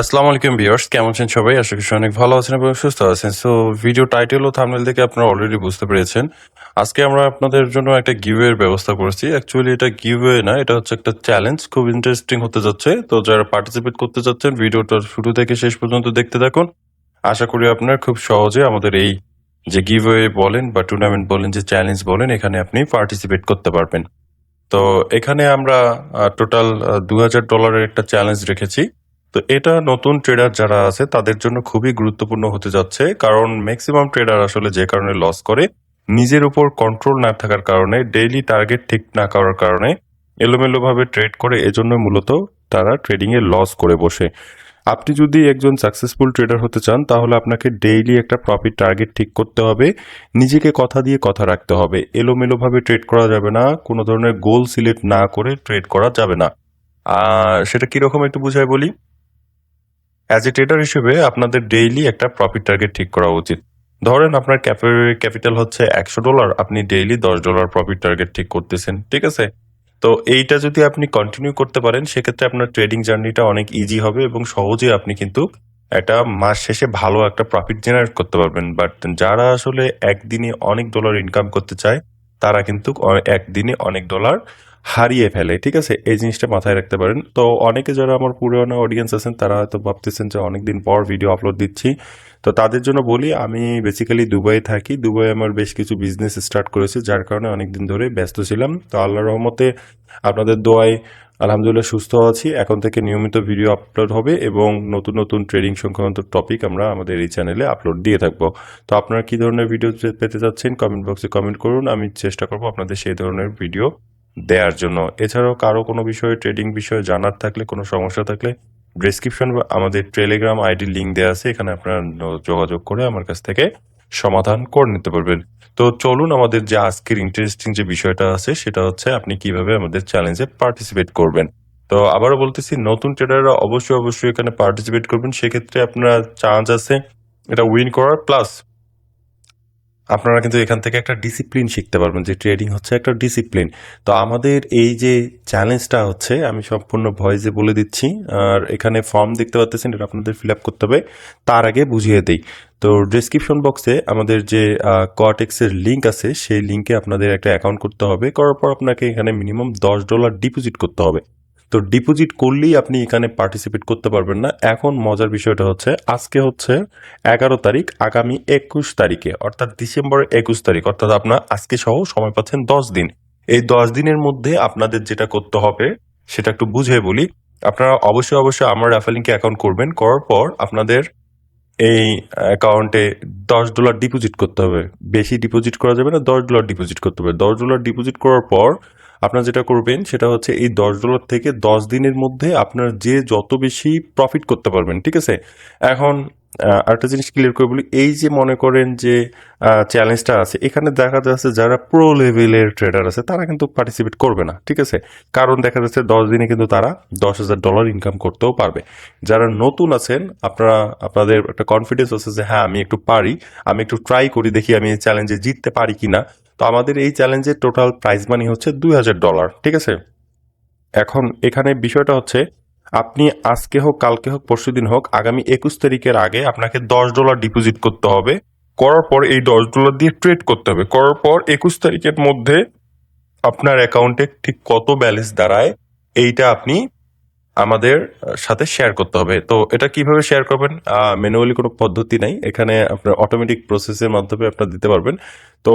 আসসালামু আলাইকুম ভিউয়ার্স, কেমন আছেন সবাই? আশা করি অনেক ভালো আছেন এবং সুস্থ আছেন। সো ভিডিও টাইটেল ও থাম্বনেল দেখে আপনারা অলরেডি বুঝতে পেরেছেন। আজকে আমরা আপনাদের জন্য একটা গিভওয়ে এর ব্যবস্থা করেছি। অ্যাকচুয়ালি এটা গিভওয়ে না, এটা হচ্ছে একটা চ্যালেঞ্জ খুব ইন্টারেস্টিং হতে যাচ্ছে। তো যারা পার্টিসিপেট করতে যাচ্ছেন ভিডিওটা শুরু থেকে শেষ পর্যন্ত দেখতে থাকুন। আশা করি আপনারা খুব সহজে আমাদের এই যে গিভওয়ে বলেন বা টুর্নামেন্ট বলেন, যে চ্যালেঞ্জ বলেন, এখানে আপনি পার্টিসিপেট করতে পারবেন। তো এখানে আমরা টোটাল দু হাজার ডলারের একটা চ্যালেঞ্জ রেখেছি। তো এটা নতুন ট্রেডার যারা আছে, তাদের জন্য খুবই গুরুত্বপূর্ণ হতে যাচ্ছে। কারণ ম্যাক্সিমাম ট্রেডার আসলে যে কারণে লস করে, নিজের উপর কন্ট্রোল না থাকার কারণে ডেইলি টার্গেট ঠিক না করার কারণে এলোমেলোভাবে ট্রেড করে, এজন্য মূলত তারা ট্রেডিং এ লস করে বসে। আপনি যদি একজন সাকসেসফুল ট্রেডার হতে চান, তাহলে আপনাকে ডেইলি একটা প্রফিট টার্গেট ঠিক করতে হবে। নিজেকে কথা দিয়ে কথা রাখতে হবে। এলোমেলোভাবে ট্রেড করা যাবে না, কোনো ধরনের গোল সিলেক্ট না করে ট্রেড করা যাবে না। সেটা কীরকম একটু বুঝাই বলি? অ্যাজ এ ট্রেডার হিসেবে আপনাদের ডেইলি একটা প্রফিট টার্গেট ঠিক করা উচিত। ধরেন আপনার ক্যাপিটাল হচ্ছে একশো ডলার আপনি ডেইলি দশ ডলার প্রফিট টার্গেট ঠিক করতেছেন, ঠিক আছে? তো এইটা যদি আপনি কন্টিনিউ করতে পারেন, সেক্ষেত্রে আপনার ট্রেডিং জার্নিটা অনেক ইজি হবে এবং সহজে আপনি কিন্তু একটা মাস শেষে ভালো একটা প্রফিট জেনারেট করতে পারবেন। বাট যারা আসলে একদিনে অনেক ডলার ইনকাম করতে চায়, তারা কিন্তু একদিনে অনেক ডলার হারিয়ে ফেলে, ঠিক আছে? এই জিনিসটা মাথায় রাখতে পারেন। তো অনেকে যারা আমার পুরোনো অডিয়েন্স আছেন, তারা হয়তো ভাবতেছেন যে অনেকদিন পর ভিডিও আপলোড দিচ্ছি। তো তাদের জন্য বলি, আমি বেসিক্যালি দুবাই থাকি। দুবাই আমার বেশ কিছু বিজনেস স্টার্ট করেছে, যার কারণে অনেকদিন ধরে ব্যস্ত ছিলাম। তো আল্লাহ রহমতে আপনাদের দোয়ায় আলহামদুলিল্লাহ সুস্থ আছি। এখন থেকে নিয়মিত ভিডিও আপলোড হবে এবং নতুন নতুন ট্রেডিং সংক্রান্ত টপিক আমরা আমাদের এই চ্যানেলে আপলোড দিয়ে থাকব। তো আপনারা কি ধরনের ভিডিও পেতে চাচ্ছেন কমেন্ট বক্সে কমেন্ট করুন। আমি চেষ্টা করব আপনাদের সেই ধরনের ভিডিও দেওয়ার জন্য। এছাড়াও কারও কোনো বিষয়ে ট্রেডিং বিষয়ে জানার থাকলে, কোনো সমস্যা থাকলে ডেসক্রিপশন বা আমাদের টেলিগ্রাম আইডি লিঙ্ক দেওয়া আছে, এখানে আপনারা যোগাযোগ করে আমার কাছ থেকে সমাধান করে নিতে পারবেন। তো চলুন আমাদের যে আজকের ইন্টারেস্টিং যে বিষয়টা আছে, সেটা হচ্ছে আপনি কীভাবে আমাদের চ্যালেঞ্জে পার্টিসিপেট করবেন। তো আবারও বলতেছি, নতুন ট্রেডাররা অবশ্যই অবশ্যই এখানে পার্টিসিপেট করবেন। সেক্ষেত্রে আপনারা চান্স আছে এটা উইন করার প্লাস আপনারা কিন্তু এখান থেকে একটা ডিসিপ্লিন শিখতে পারবেন যে ট্রেডিং হচ্ছে একটা ডিসিপ্লিন তো আমাদের এই যে চ্যালেঞ্জটা হচ্ছে, আমি সম্পূর্ণ ভয়েসে বলে দিচ্ছি, আর এখানে ফর্ম দেখতে পাচ্ছেন এটা আপনাদের ফিল আপ করতে হবে, তার আগে বুঝিয়ে দিই। তো ডিসক্রিপশন বক্সে আমাদের যে কটেক্সের লিঙ্ক আছে, সেই লিঙ্কে আপনাদের একটা অ্যাকাউন্ট করতে হবে, করার পর আপনাকে এখানে মিনিমাম দশ ডলার ডিপোজিট করতে হবে। তো ডিপোজিট করলেই আপনি এখানে পার্টিসিপেট করতে পারবেন না। এখন মজার বিষয়টা হচ্ছে, আজকে হচ্ছে এগারো তারিখ, আগামী একুশ তারিখে, অর্থাৎ ডিসেম্বরের একুশ তারিখ, অর্থাৎ আপনার আজকে সহ সময় পাচ্ছেন দশ দিন। এই দশ দিনের মধ্যে আপনাদের যেটা করতে হবে, সেটা একটু বুঝে বলি। আপনারা অবশ্যই অবশ্যই আমার র্যাফেলিংকে অ্যাকাউন্ট করবেন, করার পর আপনাদের এই অ্যাকাউন্টে দশ ডলার ডিপোজিট করতে হবে। বেশি ডিপোজিট করা যাবে না, দশ ডলার ডিপোজিট করতে হবে। দশ ডলার ডিপোজিট করার পর আপনারা যেটা করবেন, সেটা হচ্ছে এই দশ ডলার থেকে দশ দিনের মধ্যে আপনার যে যত বেশি প্রফিট করতে পারবেন, ঠিক আছে? এখন আরেকটা জিনিস ক্লিয়ার করে বলি, এই যে মনে করেন যে চ্যালেঞ্জটা আছে, এখানে দেখা যাচ্ছে যারা প্রো লেভেলের ট্রেডার আছে, তারা কিন্তু পার্টিসিপেট করবে না, ঠিক আছে? কারণ দেখা যাচ্ছে দশ দিনে কিন্তু তারা দশ হাজার ডলার ইনকাম করতেও পারবে। যারা নতুন আছেন, আপনারা, আপনাদের একটা কনফিডেন্স আছে যে হ্যাঁ আমি একটু পারি, আমি একটু ট্রাই করি, দেখি আমি চ্যালেঞ্জে জিততে পারি কিনা। তো আমাদের এই চ্যালেঞ্জের টোটাল প্রাইস মানি হচ্ছে দুই হাজার ডলার ঠিক আছে? এখন এখানে বিষয়টা হচ্ছে, আপনি আজকে হোক, কালকে হোক পরশু দিন হোক, আগামী একুশ তারিখের আগে আপনাকে দশ ডলার ডিপোজিট করতে হবে। করার পর এই দশ ডলার দিয়ে ট্রেড করতে হবে। করার পর একুশ তারিখের মধ্যে আপনার অ্যাকাউন্টে ঠিক কত ব্যালেন্স দাঁড়ায়, এইটা আপনি আমাদের সাথে শেয়ার করতে হবে। তো এটা কীভাবে শেয়ার করবেন? ম্যানুয়ালি কোনো পদ্ধতি নাই। এখানে আপনার অটোমেটিক প্রসেসের মাধ্যমে আপনারা দিতে পারবেন। তো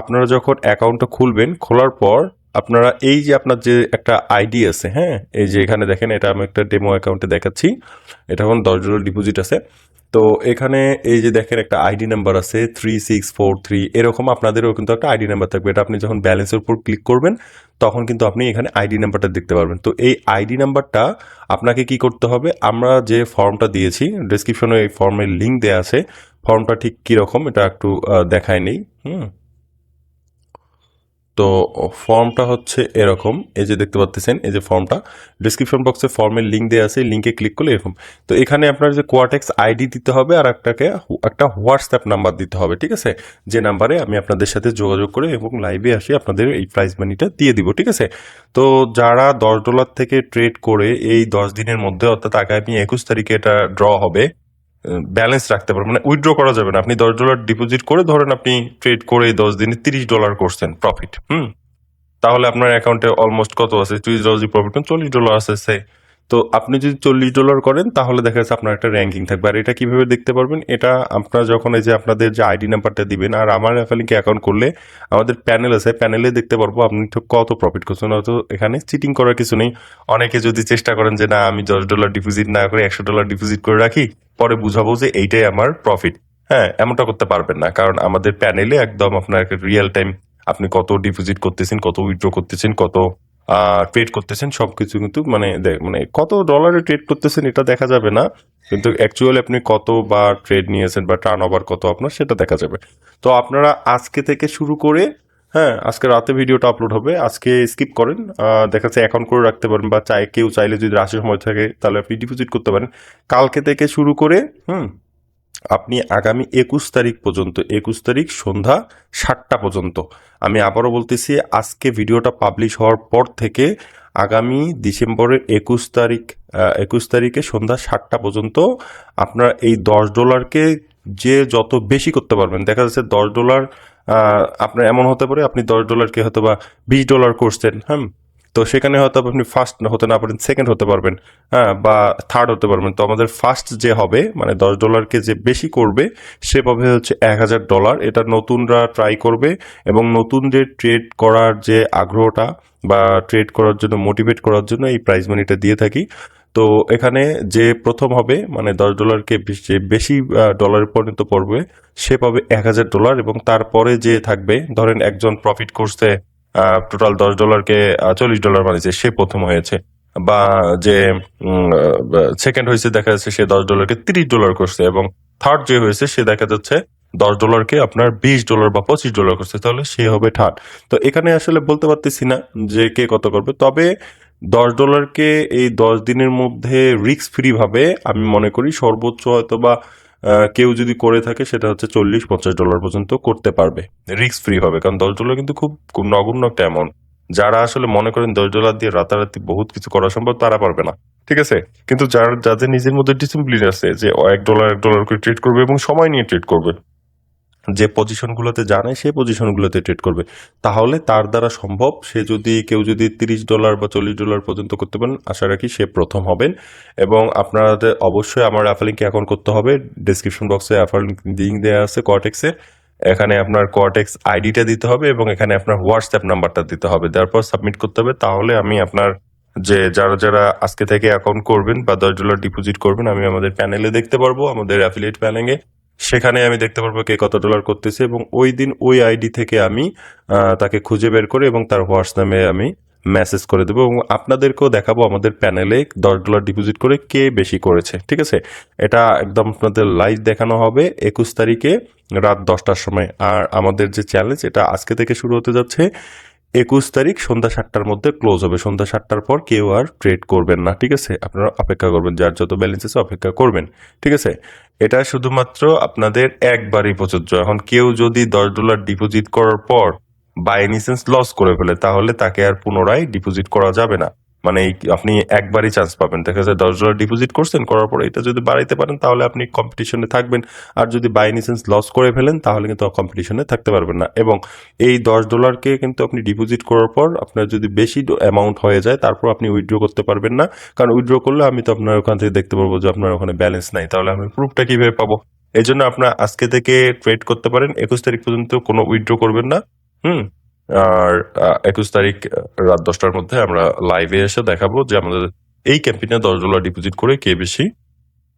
আপনারা যখন অ্যাকাউন্টটা খুলবেন, খোলার পর আপনারা এই যে আপনার যে একটা আইডি আছে হ্যাঁ? এই যে এখানে দেখেন, এটা আমি একটা ডেমো অ্যাকাউন্টে দেখাচ্ছি। এটা এখন দশ ডলার ডিপোজিট আছে। তো এখানে এই যে দেখেন একটা আইডি নাম্বার আছে থ্রি সিক্স ফোর থ্রি এরকম আপনাদেরও কিন্তু একটা আইডি নাম্বার থাকবে। এটা আপনি যখন ব্যালেন্সের উপর ক্লিক করবেন, তখন কিন্তু আপনি এখানে আইডি নাম্বারটা দেখতে পারবেন। তো এই আইডি নাম্বারটা আপনাকে কি করতে হবে? আমরা যে ফর্মটা দিয়েছি ডিসক্রিপশনে এই ফর্মের লিঙ্ক দেওয়া আছে। ফর্মটা ঠিক কীরকম, এটা একটু দেখায় নেই। হুম? তো ফর্মটা হচ্ছে এরকম। এই যে দেখতে পাচ্ছেন, এই যে ফর্মটা ডিসক্রিপশন বক্সে ফর্মের লিঙ্ক দেওয়া আছে লিঙ্কে ক্লিক করলে এরকম। তো এখানে আপনার যে কোয়াটেক্স আইডি দিতে হবে আর একটাকে একটা হোয়াটসঅ্যাপ নাম্বার দিতে হবে, ঠিক আছে? যে নাম্বারে আমি আপনাদের সাথে যোগাযোগ করে এবং লাইভে আসি আপনাদের এই প্রাইজ মানিটা দিয়ে দিব, ঠিক আছে? তো যারা দশ ডলার থেকে ট্রেড করে এই দশ দিনের মধ্যে, অর্থাৎ আগামী একুশ তারিখে এটা ড্র হবে ব্যালেন্স রাখতে পারবেন মানে উইথড্র করা যাবে না। আপনি দশ ডলার ডিপোজিট করে ধরেন আপনি ট্রেড করে দশ দিনে তিরিশ ডলার করছেন প্রফিট হুম? তাহলে আপনার অ্যাকাউন্টে অলমোস্ট কত আছে? ত্রিশ ডলার প্রফিট চল্লিশ ডলার আছে তো আপনি যদি চল্লিশ ডলার করেন, তাহলে দেখা যাচ্ছে আপনার একটা র্যাঙ্কিং থাকবে। আর এটা কীভাবে দেখতে পারবেন? এটা আপনার যখন এই যে আপনাদের যে আইডি নাম্বারটা দিবেন, আর আমার রেফালিংকে অ্যাকাউন্ট করলে আমাদের প্যানেল আছে প্যানেলে দেখতে পারব আপনি ঠিক কত প্রফিট করছেন। হয়তো এখানে চিটিং করার কিছু নেই। অনেকে যদি চেষ্টা করেন যে, না, আমি দশ ডলার ডিপোজিট না করে একশো ডলার ডিপোজিট করে রাখি, পরে বুঝাবো যে এইটাই আমার প্রফিট হ্যাঁ এমনটা করতে পারবেন না। কারণ আমাদের প্যানেলে একদম আপনার রিয়েল টাইম আপনি কত ডিপোজিট করতেছেন, কত উইথড্র করতেছেন, কত ট্রেড করতেছেন সব কিছু কিন্তু মানে মানে কত ডলারে ট্রেড করতেছেন এটা দেখা যাবে না, কিন্তু অ্যাকচুয়ালি আপনি কত বা ট্রেড নিয়েছেন বা টার্ন ওভার কত আপনার সেটা দেখা যাবে। তো আপনারা আজকে থেকে শুরু করে হ্যাঁ আজকে রাতে ভিডিওটা আপলোড হবে, আজকে স্কিপ করেন দেখা যাচ্ছে অ্যাকাউন্ট করে রাখতে পারেন বা চাই, কেউ চাইলে যদি রাশি সময় থাকে তাহলে আপনি ডিপোজিট করতে পারেন। কালকে থেকে শুরু করে, হুম আপনি আগামী একুশ তারিখ পর্যন্ত, একুশ তারিখ সন্ধ্যা সাতটা পর্যন্ত। আমি আবারও বলতেছি, আজকে ভিডিওটা পাবলিশ হওয়ার পর থেকে আগামী ডিসেম্বরের একুশ তারিখ একুশ তারিখে সন্ধ্যা সাতটা পর্যন্ত আপনার এই দশ ডলারকে যে যত বেশি করতে পারবেন, দেখা যাচ্ছে দশ ডলার আপনার এমন হতে পারে, আপনি দশ ডলারকে হয়তো বা বিশ ডলার করছেন হ্যাঁ তো সেখানে হয়তো আপনি ফার্স্ট হতে না পারেন সেকেন্ড হতে পারবেন হ্যাঁ বা থার্ড হতে পারবেন। তো আমাদের ফার্স্ট যে হবে মানে দশ ডলারকে যে বেশি করবে, সে পাবে হচ্ছে এক হাজার ডলার এটা নতুনরা ট্রাই করবে এবং নতুন যে ট্রেড করার যে আগ্রহটা বা ট্রেড করার জন্য মোটিভেট করার জন্য এই প্রাইজ মানিটা দিয়ে থাকি। তো এখানে যে প্রথম হবে মানে দশ ডলারকে বেশি ডলার পরিণত পড়বে সে পাবে এক হাজার ডলার এবং তারপরে যে থাকবে, ধরেন একজন প্রফিট করছে টোটাল দশ ডলারকে চল্লিশ ডলার বানিয়েছে সে প্রথম হয়েছে, বা যে সেকেন্ড হয়েছে দেখা যাচ্ছে সে দশ ডলারকে তিরিশ ডলার করছে, এবং থার্ড যে হয়েছে সে দেখা যাচ্ছে দশ ডলারকে আপনার বিশ ডলার বা পঁচিশ ডলার করছে, তাহলে সে হবে থার্ড তো এখানে আসলে বলতে পারতেছি না যে কে কত করবে, তবে দশ ডলারকে এই দশ দিনের মধ্যে রিস্ক ফ্রি ভাবে আমি মনে করি সর্বোচ্চ হয়তো বা কেউ যদি করে থাকে, সেটা হচ্ছে চল্লিশ, পঞ্চাশ ডলার পর্যন্ত করতে পারবে। রিস্ক ফ্রি হবে, কারণ দশ ডলার কিন্তু খুব নগণ্য একটা অ্যামাউন্ট যারা আসলে মনে করেন দশ ডলার দিয়ে রাতারাতি বহুত কিছু করা সম্ভব, তারা পারবে না। ঠিক আছে? কিন্তু যার, যাদের নিজের মধ্যে ডিসিপ্লিন আছে, যে এক ডলার এক ডলার করে ট্রেড করবে এবং সময় নিয়ে ট্রেড করবে যে পজিশনগুলোতে জানে সেই পজিশনগুলোতে ট্রেড করবে। তাহলে তার দ্বারা সম্ভব সে যদি, কেউ যদি তিরিশ ডলার বা চল্লিশ ডলার পর্যন্ত করতে পারেন, আশা রাখি সে প্রথম হবেন। এবং আপনাদের অবশ্যই আমার অ্যাফালিংকে এখন করতে হবে। ডিসক্রিপশন বক্সে অ্যাফালিং লিঙ্ক দেওয়া আছে কটেক্সে এখানে আপনার কটেক্স আইডিটা দিতে হবে এবং এখানে আপনার হোয়াটসঅ্যাপ নাম্বারটা দিতে হবে। তারপর সাবমিট করতে হবে। তাহলে আমি আপনার যে, যারা যারা আজকে থেকে অ্যাকাউন্ট করবেন বা দশ ডলার ডিপোজিট করবেন, আমি আমাদের প্যানেলে দেখতে পারব, আমাদের অ্যাফিলিয়েট প্যানেলে সেখানে আমি দেখতে পারব কে কত ডলার করতেছে এবং ওই দিন ওই আইডি থেকে আমি তাকে খুঁজে বের করে এবং তার হোয়াটস হোয়াটসঅ্যাপে আমি মেসেজ করে দেবো এবং আপনাদেরকেও দেখাবো আমাদের প্যানেলে দশ ডলার ডিপোজিট করে কে বেশি করেছে, ঠিক আছে? এটা একদম আপনাদের লাইভ দেখানো হবে একুশ তারিখে রাত দশটার সময়। আর আমাদের যে চ্যালেঞ্জ এটা আজকে থেকে শুরু হতে যাচ্ছে একুশ তারিখ সন্ধ্যা সাতটার মধ্যে ক্লোজ হবে। সন্ধ্যা সাতটার পর কেউ আর ট্রেড করবেন না, ঠিক আছে? আপনারা অপেক্ষা করবেন, যার যত ব্যালেন্স আছে অপেক্ষা করবেন, ঠিক আছে? এটা শুধুমাত্র আপনাদের একবারই প্রযোজ্য। এখন কেউ যদি দশ ডলার ডিপোজিট করার পর বাই এনিসেন্স লস করে ফেলে, তাহলে তাকে আর পুনরায় ডিপোজিট করা যাবে না। মানে আপনি একবারই চান্স পাবেন। দেখা যায় দশ ডলার ডিপোজিট করছেন, করার পরে এটা যদি বাড়াইতে পারেন, তাহলে আপনি কম্পিটিশনে থাকবেন। আর যদি বাই এনিসেন্স লস করে ফেলেন, তাহলে কিন্তু কম্পিটিশনে থাকতে পারবেন না। এবং এই দশ ডলারকে কিন্তু আপনি ডিপোজিট করার পর আপনার যদি বেশি অ্যামাউন্ট হয়ে যায়, তারপর আপনি উইথড্র করতে পারবেন না। কারণ উইথড্র করলে আমি তো আপনার ওখান থেকে দেখতে পারব যে আপনার ওখানে ব্যালেন্স নাই। তাহলে আমি প্রুফটা কীভাবে পাবো? এই জন্য আপনার আজকে থেকে ট্রেড করতে পারেন। একুশ তারিখ পর্যন্ত কোনো উইথড্র করবেন না। হুম? আর একুশ তারিখ রাত দশটার মধ্যে আমরা লাইভে এসে দেখাবো যে আমাদের এই ক্যাম্পেইনে দশ ডলার ডিপোজিট করে কে বেশি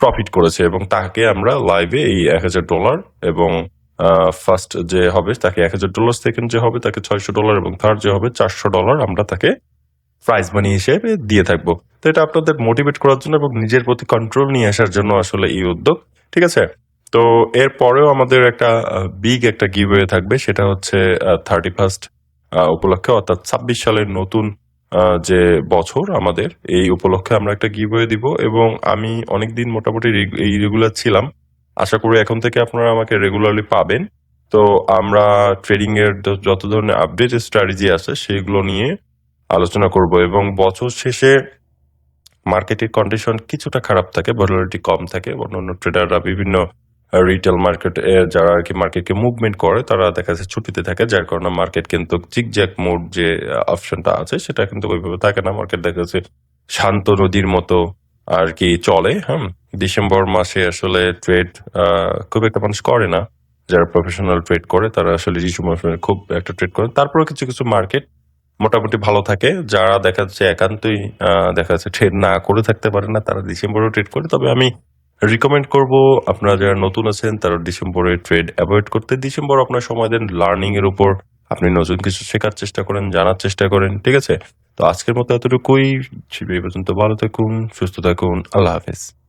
প্রফিট করেছে এবং তাকে আমরা লাইভে এই এক হাজার ডলার এবং ফার্স্ট যে হবে তাকে এক হাজার ডলার সেকেন্ড যে হবে তাকে ছয়শো ডলার এবং থার্ড যে হবে চারশো ডলার আমরা তাকে প্রাইজ মানি হিসেবে দিয়ে থাকব। তো এটা আপনাদের মোটিভেট করার জন্য এবং নিজের প্রতি কন্ট্রোল নিয়ে আসার জন্য আসলে এই উদ্যোগ, ঠিক আছে? তো এর পরেও আমাদের একটা বিগ একটা গিভওয়ে থাকবে, সেটা হচ্ছে থার্টি ফার্স্ট উপলক্ষে, অর্থাৎ ছাব্বিশ সালের নতুন যে বছর আমাদের, এই উপলক্ষে আমরা একটা গিভওয়ে দিব এবং আমি অনেকদিন মোটামুটি রেগ- এই রেগুলার ছিলাম। আশা করি এখন থেকে আপনারা আমাকে রেগুলারলি পাবেন। তো আমরা ট্রেডিং এর যত ধরনের আপডেট স্ট্র্যাটেজি আছে, সেগুলো নিয়ে আলোচনা করব এবং বছর শেষে মার্কেটের কন্ডিশন কিছুটা খারাপ থাকে ভলাটিলিটি কম থাকে অন্য অন্য ট্রেডাররা বিভিন্ন রিটেল মার্কেট যারা আর কি মার্কেটকে মুভমেন্ট করে, তারা দেখা যাচ্ছে ছুটিতে থাকে, যার কারণে মার্কেট কিন্তু জিগজ্যাক মোড যে অপশনটা আছে, সেটা কিন্তু ওইভাবে থাকে না। মার্কেট দেখা যাচ্ছে শান্ত নদীর মতো আর কি চলে হ্যাঁ ডিসেম্বর মাসে আসলে ট্রেড খুব একটা মানুষ করে না। যারা প্রফেশনাল ট্রেড করে, তারা আসলে ডিসেম্বর খুব একটা ট্রেড করে তারপরে কিছু কিছু মার্কেট মোটামুটি ভালো থাকে। যারা দেখা যাচ্ছে একান্তই দেখা যাচ্ছে ট্রেড না করে থাকতে পারে না, তারা ডিসেম্বরেও ট্রেড করে। তবে আমি রিকমেন্ড করব, আপনারা যারা নতুন আছেন, তারা ডিসেম্বরে ট্রেড অ্যাভয়েড করতে, ডিসেম্বর আপনার সময় দেন লার্নিং এর উপর। আপনি নতুন কিছু শেখার চেষ্টা করেন, জানার চেষ্টা করেন, ঠিক আছে? তো আজকের মতো এতটুকুই। এই পর্যন্ত ভালো থাকুন, সুস্থ থাকুন, আল্লাহ হাফেজ।